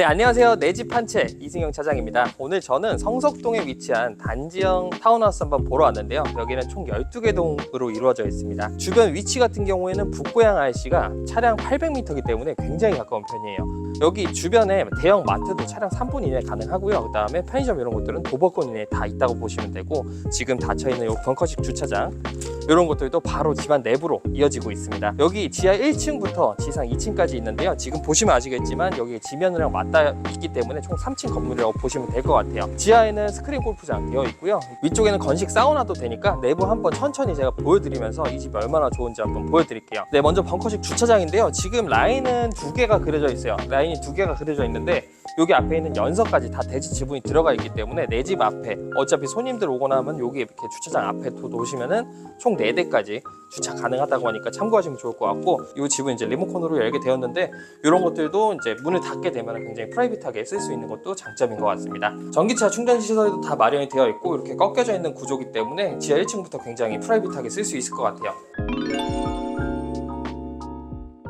네, 안녕하세요. 내 집 한 채 이승용 차장입니다. 오늘 저는 성석동에 위치한 단지형 타운하우스 한번 보러 왔는데요. 여기는 총 12개 동으로 이루어져 있습니다. 주변 위치 같은 경우에는 북고양 IC가 차량 800m이기 때문에 굉장히 가까운 편이에요. 여기 주변에 대형 마트도 차량 3분 이내에 가능하고요. 그 다음에 편의점 이런 것들은 도보권 이내에 다 있다고 보시면 되고 지금 닫혀있는 요 벙커식 주차장 이런 것들도 바로 집안 내부로 이어지고 있습니다. 여기 지하 1층부터 지상 2층까지 있는데요. 지금 보시면 아시겠지만 여기 지면이랑 맞닿아 있기 때문에 총 3층 건물이라고 보시면 될 것 같아요. 지하에는 스크린 골프장 되어 있고요. 위쪽에는 건식 사우나도 되니까 내부 한번 천천히 제가 보여드리면서 이 집이 얼마나 좋은지 한번 보여드릴게요. 네, 먼저 벙커식 주차장인데요. 지금 라인은 두 개가 그려져 있어요. 라인이 두 개가 그려져 있는데 여기 앞에 있는 연석까지 다 대지 지분이 들어가 있기 때문에 내 집 앞에 어차피 손님들 오거나 하면 여기 이렇게 주차장 앞에 도 놓으시면은 총 4대까지 주차 가능하다고 하니까 참고하시면 좋을 것 같고 이 집은 이제 리모컨으로 열게 되었는데 이런 것들도 이제 문을 닫게 되면 굉장히 프라이빗하게 쓸 수 있는 것도 장점인 것 같습니다. 전기차 충전 시설도 다 마련이 되어 있고 이렇게 꺾여져 있는 구조기 때문에 지하 1층부터 굉장히 프라이빗하게 쓸 수 있을 것 같아요.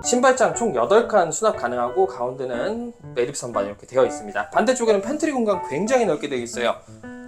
신발장 총 8칸 수납 가능하고 가운데는 매립 선반 이렇게 되어 있습니다. 반대쪽에는 팬트리 공간 굉장히 넓게 되어 있어요.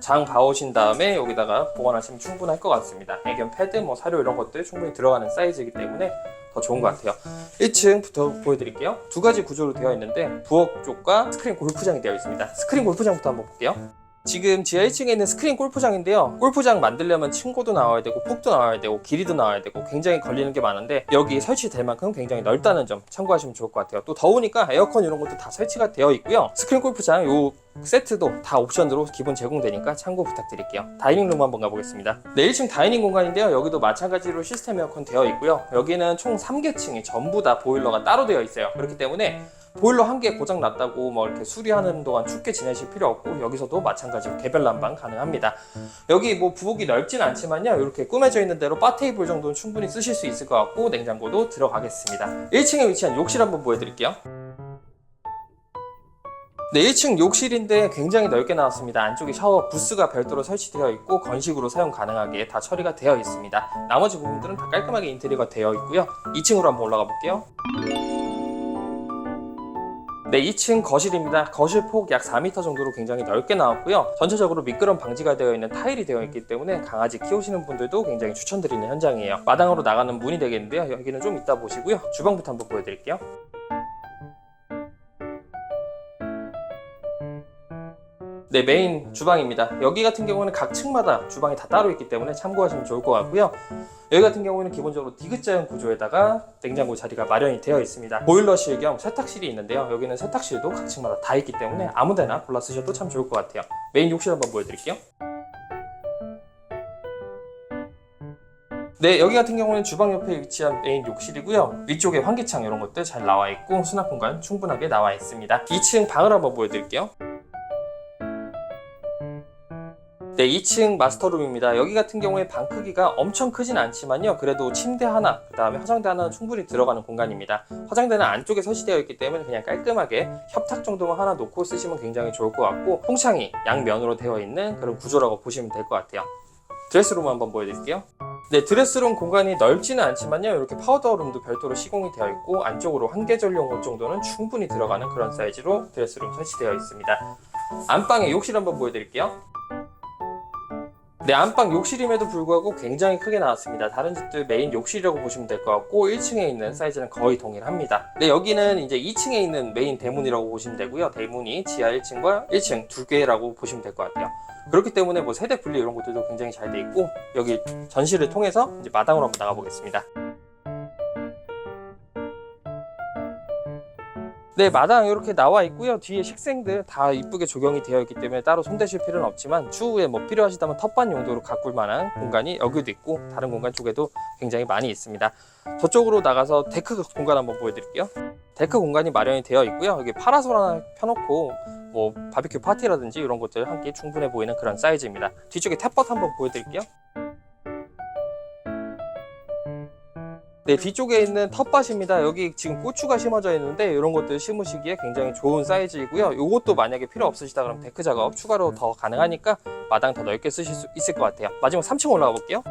장 봐오신 다음에 여기다가 보관하시면 충분할 것 같습니다. 애견 패드, 뭐 사료 이런 것들 충분히 들어가는 사이즈이기 때문에 더 좋은 것 같아요. 1층부터 보여드릴게요. 두 가지 구조로 되어 있는데 부엌 쪽과 스크린 골프장이 되어 있습니다. 스크린 골프장부터 한번 볼게요. 지금 지하 1층에 있는 스크린 골프장인데요. 골프장 만들려면 층고도 나와야 되고 폭도 나와야 되고 길이도 나와야 되고 굉장히 걸리는 게 많은데 여기 설치될 만큼 굉장히 넓다는 점 참고하시면 좋을 것 같아요. 또 더우니까 에어컨 이런 것도 다 설치가 되어 있고요. 스크린 골프장 요 세트도 다 옵션으로 기본 제공되니까 참고 부탁드릴게요. 다이닝룸 한번 가보겠습니다. 네, 1층 다이닝 공간인데요. 여기도 마찬가지로 시스템 에어컨 되어 있고요. 여기는 총 3개 층이 전부 다 보일러가 따로 되어 있어요. 그렇기 때문에 보일러 한 개 고장 났다고 뭐 이렇게 수리하는 동안 춥게 지내실 필요 없고 여기서도 마찬가지로 개별 난방 가능합니다. 여기 뭐 부엌이 넓진 않지만요. 이렇게 꾸며져 있는 대로 바 테이블 정도는 충분히 쓰실 수 있을 것 같고 냉장고도 들어가겠습니다. 1층에 위치한 욕실 한번 보여드릴게요. 네, 1층 욕실인데 굉장히 넓게 나왔습니다. 안쪽에 샤워 부스가 별도로 설치되어 있고 건식으로 사용 가능하게 다 처리가 되어 있습니다. 나머지 부분들은 다 깔끔하게 인테리어가 되어 있고요. 2층으로 한번 올라가 볼게요. 네, 2층 거실입니다. 거실 폭 약 4m 정도로 굉장히 넓게 나왔고요. 전체적으로 미끄럼 방지가 되어 있는 타일이 되어 있기 때문에 강아지 키우시는 분들도 굉장히 추천드리는 현장이에요. 마당으로 나가는 문이 되겠는데요. 여기는 좀 이따 보시고요. 주방부터 한번 보여드릴게요. 네, 메인 주방입니다. 여기 같은 경우는 각 층마다 주방이 다 따로 있기 때문에 참고하시면 좋을 것 같고요. 여기 같은 경우에는 기본적으로 디귿자형 구조에다가 냉장고 자리가 마련이 되어 있습니다. 보일러실 겸 세탁실이 있는데요. 여기는 세탁실도 각 층마다 다 있기 때문에 아무데나 골라 쓰셔도 참 좋을 것 같아요. 메인 욕실 한번 보여드릴게요. 네, 여기 같은 경우는 주방 옆에 위치한 메인 욕실이고요. 위쪽에 환기창 이런 것들 잘 나와 있고 수납 공간 충분하게 나와 있습니다. 2층 방을 한번 보여드릴게요. 네, 2층 마스터룸입니다. 여기 같은 경우에 방 크기가 엄청 크진 않지만요. 그래도 침대 하나, 그 다음에 화장대 하나는 충분히 들어가는 공간입니다. 화장대는 안쪽에 설치되어 있기 때문에 그냥 깔끔하게 협탁 정도만 하나 놓고 쓰시면 굉장히 좋을 것 같고 통창이 양면으로 되어 있는 그런 구조라고 보시면 될 것 같아요. 드레스룸 한번 보여드릴게요. 네, 드레스룸 공간이 넓지는 않지만요. 이렇게 파우더룸도 별도로 시공이 되어 있고 안쪽으로 한 계절용 옷 정도는 충분히 들어가는 그런 사이즈로 드레스룸 설치되어 있습니다. 안방에 욕실 한번 보여드릴게요. 네, 안방 욕실임에도 불구하고 굉장히 크게 나왔습니다. 다른 집들 메인 욕실이라고 보시면 될 것 같고 1층에 있는 사이즈는 거의 동일합니다. 네, 여기는 이제 2층에 있는 메인 대문이라고 보시면 되고요. 대문이 지하 1층과 1층 두 개라고 보시면 될 것 같아요. 그렇기 때문에 뭐 세대 분리 이런 것들도 굉장히 잘 돼 있고 여기 전시를 통해서 이제 마당으로 한번 나가 보겠습니다. 네, 마당 이렇게 나와 있고요. 뒤에 식생들 다 이쁘게 조경이 되어 있기 때문에 따로 손대실 필요는 없지만 추후에 뭐 필요하시다면 텃밭 용도로 가꿀 만한 공간이 여기도 있고 다른 공간 쪽에도 굉장히 많이 있습니다. 저쪽으로 나가서 데크 공간 한번 보여드릴게요. 데크 공간이 마련이 되어 있고요. 여기 파라솔 하나 펴놓고 뭐 바비큐 파티라든지 이런 것들 함께 충분해 보이는 그런 사이즈입니다. 뒤쪽에 탭벗 한번 보여드릴게요. 네, 뒤쪽에 있는 텃밭입니다. 여기 지금 고추가 심어져 있는데 이런 것들 심으시기에 굉장히 좋은 사이즈이고요. 이것도 만약에 필요 없으시다 그러면 데크 작업 추가로 더 가능하니까 마당 더 넓게 쓰실 수 있을 것 같아요. 마지막 3층 올라가 볼게요.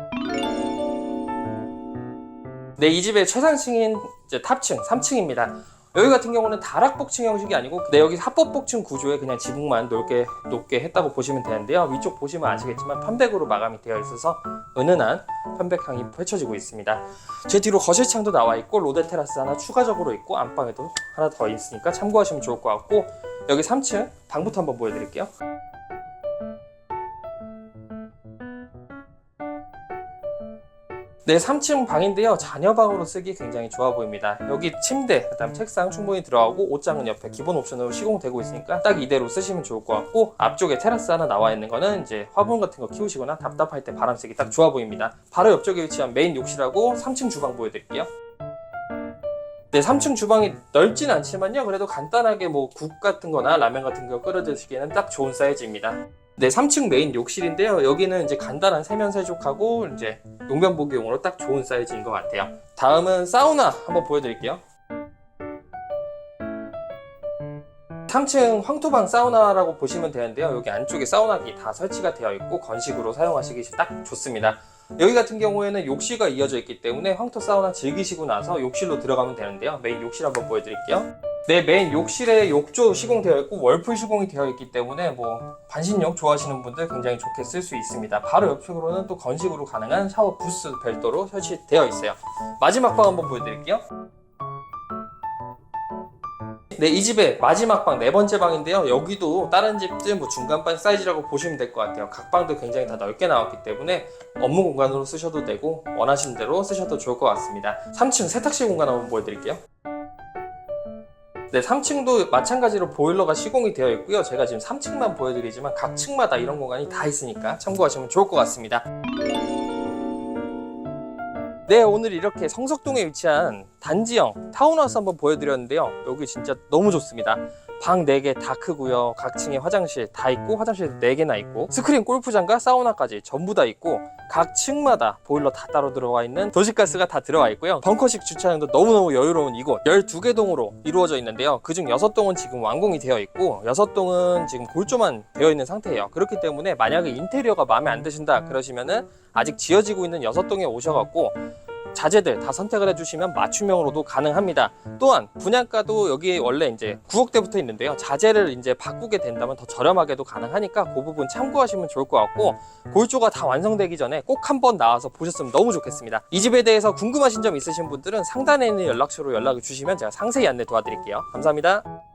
네, 이 집의 최상층인 탑층 3층입니다. 여기 같은 경우는 다락 복층 형식이 아니고 네, 여기 합법 복층 구조에 그냥 지붕만 넓게 높게 했다고 보시면 되는데요. 위쪽 보시면 아시겠지만 편백으로 마감이 되어 있어서 은은한 편백향이 펼쳐지고 있습니다. 제 뒤로 거실창도 나와 있고 로데 테라스 하나 추가적으로 있고 안방에도 하나 더 있으니까 참고하시면 좋을 것 같고 여기 3층 방부터 한번 보여드릴게요. 네, 3층 방인데요. 자녀 방으로 쓰기 굉장히 좋아 보입니다. 여기 침대, 그다음 책상 충분히 들어가고 옷장은 옆에 기본 옵션으로 시공되고 있으니까 딱 이대로 쓰시면 좋을 것 같고 앞쪽에 테라스 하나 나와 있는 거는 이제 화분 같은 거 키우시거나 답답할 때 바람 쐬기 딱 좋아 보입니다. 바로 옆쪽에 위치한 메인 욕실하고 3층 주방 보여드릴게요. 네, 3층 주방이 넓진 않지만요. 그래도 간단하게 뭐 국 같은 거나 라면 같은 거 끓여 드시기에는 딱 좋은 사이즈입니다. 네, 3층 메인 욕실인데요. 여기는 이제 간단한 세면 세족하고 이제 용변 보기용으로 딱 좋은 사이즈인 것 같아요. 다음은 사우나 한번 보여드릴게요. 3층 황토방 사우나라고 보시면 되는데요. 여기 안쪽에 사우나기 다 설치가 되어 있고 건식으로 사용하시기 딱 좋습니다. 여기 같은 경우에는 욕실과 이어져 있기 때문에 황토 사우나 즐기시고 나서 욕실로 들어가면 되는데요. 메인 욕실 한번 보여드릴게요. 네, 메인 욕실에 욕조 시공되어 있고 월풀 시공이 되어 있기 때문에 뭐 반신욕 좋아하시는 분들 굉장히 좋게 쓸 수 있습니다. 바로 옆쪽으로는 또 건식으로 가능한 샤워 부스 별도로 설치되어 있어요. 마지막 방 한번 보여드릴게요. 네, 이 집의 마지막 방 네 번째 방인데요. 여기도 다른 집들 뭐 중간방 사이즈라고 보시면 될 것 같아요. 각 방도 굉장히 다 넓게 나왔기 때문에 업무 공간으로 쓰셔도 되고 원하시는 대로 쓰셔도 좋을 것 같습니다. 3층 세탁실 공간 한번 보여드릴게요. 네, 3층도 마찬가지로 보일러가 시공이 되어 있고요. 제가 지금 3층만 보여드리지만 각 층마다 이런 공간이 다 있으니까 참고하시면 좋을 것 같습니다. 네, 오늘 이렇게 성석동에 위치한 단지형 타운하우스 한번 보여드렸는데요. 여기 진짜 너무 좋습니다. 방 4개 다 크고요. 각 층에 화장실 다 있고 화장실 4개나 있고 스크린 골프장과 사우나까지 전부 다 있고 각 층마다 보일러 다 따로 들어와 있는 도시가스가 다 들어와 있고요. 벙커식 주차장도 너무너무 여유로운 이곳 12개 동으로 이루어져 있는데요. 그중 6동은 지금 완공이 되어 있고 6동은 지금 골조만 되어 있는 상태예요. 그렇기 때문에 만약에 인테리어가 마음에 안 드신다 그러시면은 아직 지어지고 있는 6동에 오셔갖고 자재들 다 선택을 해주시면 맞춤형으로도 가능합니다. 또한 분양가도 여기 원래 이제 9억대부터 있는데요. 자재를 이제 바꾸게 된다면 더 저렴하게도 가능하니까 그 부분 참고하시면 좋을 것 같고 골조가 다 완성되기 전에 꼭 한번 나와서 보셨으면 너무 좋겠습니다. 이 집에 대해서 궁금하신 점 있으신 분들은 상단에 있는 연락처로 연락을 주시면 제가 상세히 안내 도와드릴게요. 감사합니다.